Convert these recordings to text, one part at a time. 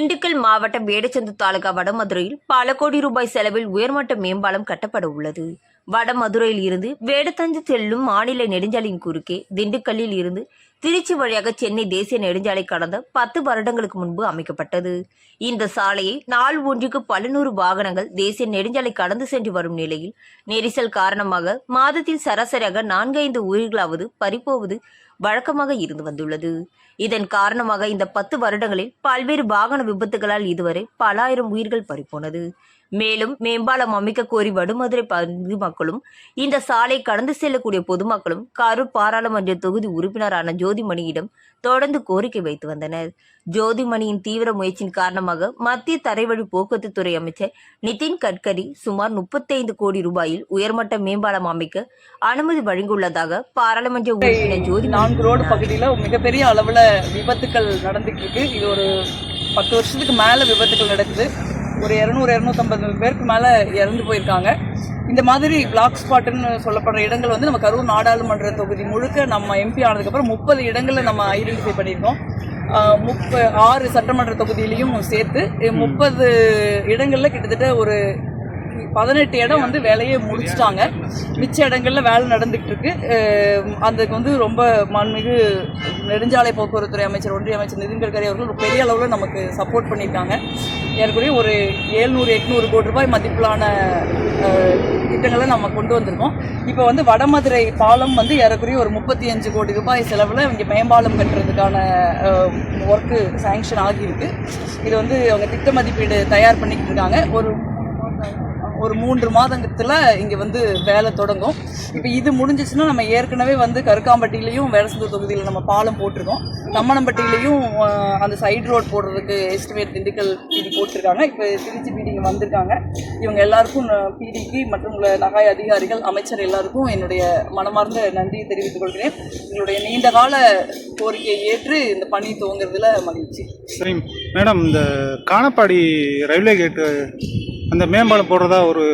திண்டுக்கல் மாவட்டம் வேடச்சந்து தாலுகா வடமதுரையில் பல கோடி ரூபாய் செலவில் உயர்மட்ட மேம்பாலம் கட்டப்பட உள்ளது. வடமதுரையில் இருந்து வேடத்தஞ்சு செல்லும் மாநில நெடுஞ்சாலையின் குறுக்கே திண்டுக்கல்லில் இருந்து திருச்சி வழியாக சென்னை தேசிய நெடுஞ்சாலை கடந்த பத்து வருடங்களுக்கு முன்பு அமைக்கப்பட்டது. இந்த சாலையை நாள் ஒன்றுக்கு பல நூறு வாகனங்கள் தேசிய நெடுஞ்சாலை கடந்து சென்று வரும் நிலையில் நெரிசல் காரணமாக மாதத்தில் சராசரியாக நான்கைந்து உயிர்களாவது பறிப்போவது வழக்கமாக இருந்து வந்துள்ளது. இதன் காரணமாக இந்த பத்து வருடங்களில் பல்வேறு வாகன விபத்துகளால் இதுவரை பல ஆயிரம் உயிர்கள் பறிப்போனது மேலும் மேம்பாலம் அமைக்க கோரி வடுமதுரை பகுதி மக்களும் இந்த சாலை கடந்து செல்லக்கூடிய பொதுமக்களும் கரூர் பாராளுமன்ற தொகுதி உறுப்பினரான ஜோ ஜோதிமணியிடம் தொடர்ந்து கோரிக்கை வைத்து வந்தனர். ஜோதிமணியின் தீவிர முயற்சியின் காரணமாக மத்திய தரைவழி போக்குவரத்து துறை அமைச்சர் நிதின் கட்கரி சுமார் முப்பத்தைந்து கோடி ரூபாயில் உயர்மட்ட மேம்பாலம் அமைக்க அனுமதி வழங்கியுள்ளதாக பாராளுமன்ற உறுப்பினர் ஜோதி நான்கு ரோடு பகுதியில் மிகப்பெரிய அளவில் விபத்துக்கள் நடந்துட்டு இருக்கு. இது ஒரு பத்து வருஷத்துக்கு மேலே விபத்துக்கள் நடக்குது. ஒரு இரநூறு இரநூத்தம்பது பேருக்கு மேலே இறந்து போயிருக்காங்க. இந்த மாதிரி பிளாக் ஸ்பாட்டுன்னு சொல்லப்படுற இடங்கள் வந்து நம்ம கரூர் நாடாளுமன்ற தொகுதி முழுக்க நம்ம எம்பி ஆனதுக்கப்புறம் முப்பது இடங்களில் நம்ம ஐடென்டிஃபை பண்ணியிருக்கோம். முப்ப ஆறு சட்டமன்ற தொகுதியிலையும் சேர்த்து முப்பது இடங்களில் கிட்டத்தட்ட ஒரு பதினெட்டு இடம் வந்து வேலையை முடிச்சிட்டாங்க. மிச்ச இடங்கள்ல வேலை நடந்துகிட்டு இருக்கு. அதுக்கு வந்து ரொம்ப மாண்புமிகு நெடுஞ்சாலை போக்குவரத்துறை அமைச்சர் ஒன்றிய அமைச்சர் நிதின் கட்கரி அவர்கள் பெரிய அளவில் நமக்கு சப்போர்ட் பண்ணியிருக்காங்க. ஏற்கனவே ஒரு ஏழ்நூறு எட்நூறு கோடி ரூபாய் மதிப்பிலான திட்டங்களை நம்ம கொண்டு வந்திருக்கோம். இப்போ வந்து வடமதுரை பாலம் வந்து ஏறக்குறைய ஒரு முப்பத்தி அஞ்சு கோடி ரூபாய் செலவில் இங்கே மேம்பாலம் கட்டுறதுக்கான ஒர்க்கு சேங்ஷன் ஆகியிருக்கு. இது வந்து அவங்க திட்ட மதிப்பீடு தயார் பண்ணிக்கிட்டு இருக்காங்க. ஒரு ஒரு மூன்று மாதத்தில் இங்கே வந்து வேலை தொடங்கும். இப்போ இது முடிஞ்சிச்சுன்னா நம்ம ஏற்கனவே வந்து கருக்காம்பட்டியிலையும் வேடசந்தூர் தொகுதியில் நம்ம பாலம் போட்டிருக்கோம். தம்மனம்பட்டியிலையும் அந்த சைடு ரோட் போடுறதுக்கு எஸ்டிமேட் திண்டுக்கல் பிடி போட்டிருக்காங்க. இப்போ திருச்சி பிடிங்க வந்திருக்காங்க. இவங்க எல்லாருக்கும் பிடிக்கு மற்றும் நகாய் அதிகாரிகள் அமைச்சர் எல்லாருக்கும் என்னுடைய மனமார்ந்த நன்றியை தெரிவித்துக் கொள்கிறேன். எங்களுடைய நீண்ட கால கோரிக்கையை ஏற்று இந்த பணி துவங்குறதுல மகிழ்ச்சி. சரி மேடம் இந்த காணப்பாடி ரயில்வே கேட்டு அந்த மேம்பாலம் போடுறதா ஒரு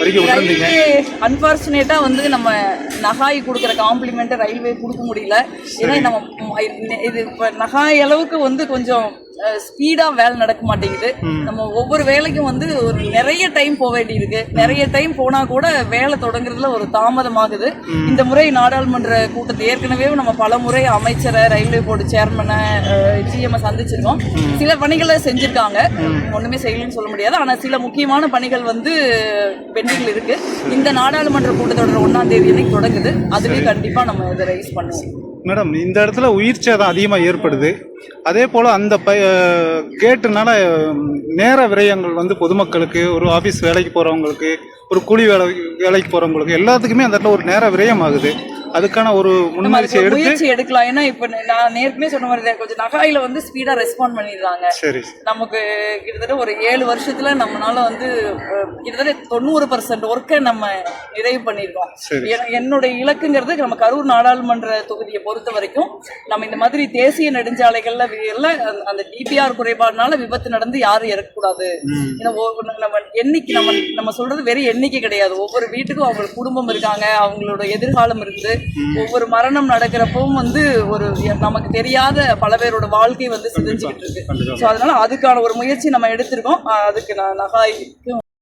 அறிக்கை விட்டுருந்தீங்க அன்பார்ச்சுனேட்டா வந்து நம்ம நகாய் கொடுக்குற காம்ப்ளிமெண்ட்டை ரயில்வே கொடுக்க முடியல ஏன்னா நம்ம இது இப்போ நகாய் அளவுக்கு வந்து கொஞ்சம் ஸ்பீடாக வேலை நடக்க மாட்டேங்குது. நம்ம ஒவ்வொரு வேலைக்கும் வந்து ஒரு நிறைய டைம் போக வேண்டியிருக்கு. நிறைய டைம் போனா கூட வேலை தொடங்குறதுல ஒரு தாமதமாகுது. இந்த முறை நாடாளுமன்ற கூட்டத்தை ஏற்கனவே நம்ம பல முறை அமைச்சரை ரயில்வே போர்டு சேர்மனை ஜிஎம் சந்திச்சிருக்கோம். சில பணிகளை செஞ்சிருக்காங்க. ஒண்ணுமே செய்யலன்னு சொல்ல முடியாது. ஆனா சில முக்கியமான பணிகள் வந்து பெண்டிங்ல இருக்கு. இந்த நாடாளுமன்ற கூட்டத்தொடர் ஒன்னாம் தேதி தொடங்குது. அதுவே கண்டிப்பா நம்ம இதை ரைஸ் பண்ணுவோம். மேடம் இந்த இடத்துல உயிர் சேதம் அதிகமாக ஏற்படுது. அதே போல் அந்த ப கேட்டுனால நேர விரயங்கள் வந்து பொதுமக்களுக்கு ஒரு ஆஃபீஸ் வேலைக்கு போகிறவங்களுக்கு ஒரு கூலி வேலை வேலைக்கு போகிறவங்களுக்கு எல்லாத்துக்குமே அந்த இடத்துல ஒரு நேர விரயம் ஆகுது. அதுக்கான ஒரு முன்முயற்சி எடுத்து முயற்சி எடுக்கலாம். ஏன்னா இப்ப நான் ஏற்கனவே சொன்ன மாதிரி தான். கொஞ்சம் நகாயில வந்து ஸ்பீடா ரெஸ்பாண்ட் பண்ணிடுறாங்க. சரி. நமக்கு கிட்டத்தட்ட ஒரு ஏழு வருஷத்துல நம்மளால வந்து கிட்டத்தட்ட தொண்ணூறு பர்சன்ட் ஒர்க்கை நம்ம நிறைவு. என- என்னுடைய இலக்குங்கிறது நம்ம கரூர் நாடாளுமன்ற தொகுதியை பொறுத்த வரைக்கும் நம்ம இந்த மாதிரி தேசிய நெடுஞ்சாலைகள்ல எல்லாம் அந்த- டிபிஆர் குறைபாடுனால விபத்து நடந்து யாரும் இறக்கக்கூடாது. ஏன்னா நம்ம எண்ணிக்கை நம்ம நம்ம சொல்றது வெறும் எண்ணிக்கை கிடையாது. ஒவ்வொரு வீட்டுக்கும் அவங்க குடும்பம் இருக்காங்க அவங்களோட எதிர்காலம் இருக்குது ஒவ்வொரு மரணம் நடக்கிறப்பவும் வந்து ஒரு நமக்கு தெரியாத பல பேரோட வாழ்க்கை வந்து சிதைஞ்சுக்கிட்டு இருக்கு. ஸோ அதனால அதுக்கான ஒரு முயற்சி நம்ம எடுத்திருக்கோம். அதுக்கு நான் நகாய்க்கும்